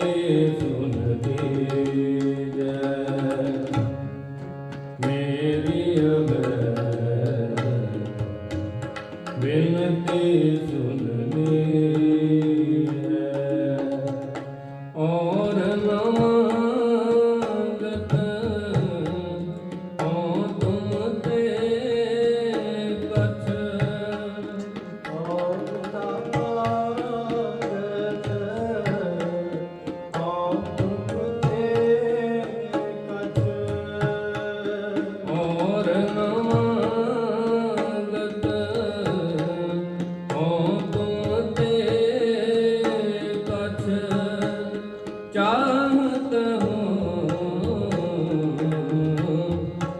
ਸੁਨ ਦੀਜੈ ਮੇਰੀ ਚਾਹਤ ਹੂੰ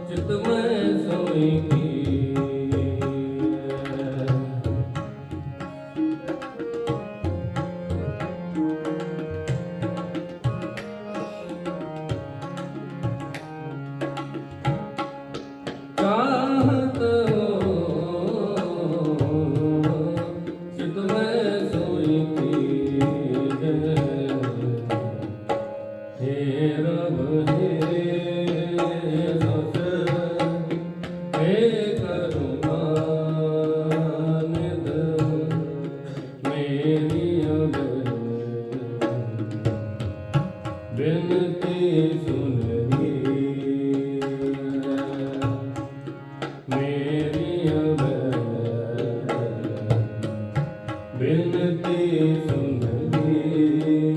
ਜਿਤ ਮੈਂ ਸੋਈ ਬਿਨਤੀ ਸੁਨਹੀ ਮੇਰੀ ਅਵੈ ਬਿਨਤੀ ਸੁਨਹੀ